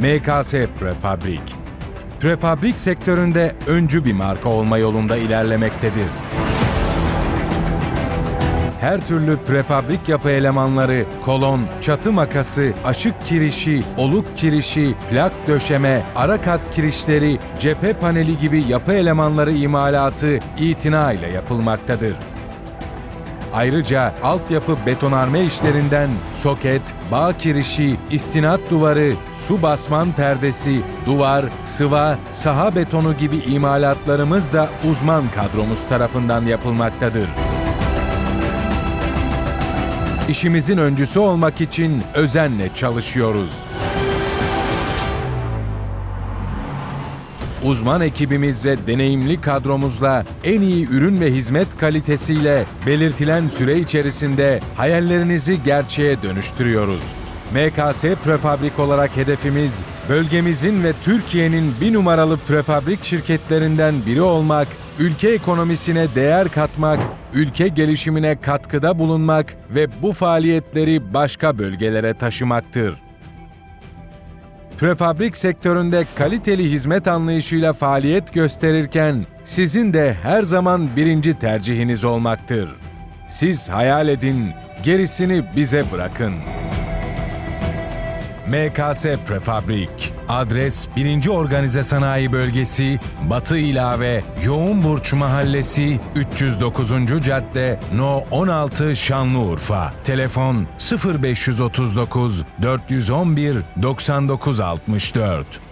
MKS Prefabrik. Prefabrik sektöründe öncü bir marka olma yolunda ilerlemektedir. Her türlü prefabrik yapı elemanları, kolon, çatı makası, aşık kirişi, oluk kirişi, plak döşeme, ara kat kirişleri, cephe paneli gibi yapı elemanları imalatı itina ile yapılmaktadır. Ayrıca altyapı betonarme işlerinden soket, bağ kirişi, istinat duvarı, su basman perdesi, duvar, sıva, saha betonu gibi imalatlarımız da uzman kadromuz tarafından yapılmaktadır. İşimizin öncüsü olmak için özenle çalışıyoruz. Uzman ekibimiz ve deneyimli kadromuzla en iyi ürün ve hizmet kalitesiyle belirtilen süre içerisinde hayallerinizi gerçeğe dönüştürüyoruz. MKS Prefabrik olarak hedefimiz bölgemizin ve Türkiye'nin bir numaralı prefabrik şirketlerinden biri olmak, ülke ekonomisine değer katmak, ülke gelişimine katkıda bulunmak ve bu faaliyetleri başka bölgelere taşımaktır. Prefabrik sektöründe kaliteli hizmet anlayışıyla faaliyet gösterirken sizin de her zaman birinci tercihiniz olmaktır. Siz hayal edin, gerisini bize bırakın. MKS Prefabrik Adres 1. Organize Sanayi Bölgesi, Batı İlave, Yoğun Burç Mahallesi, 309. Cadde, No 16 Şanlıurfa. Telefon 0539 411 9964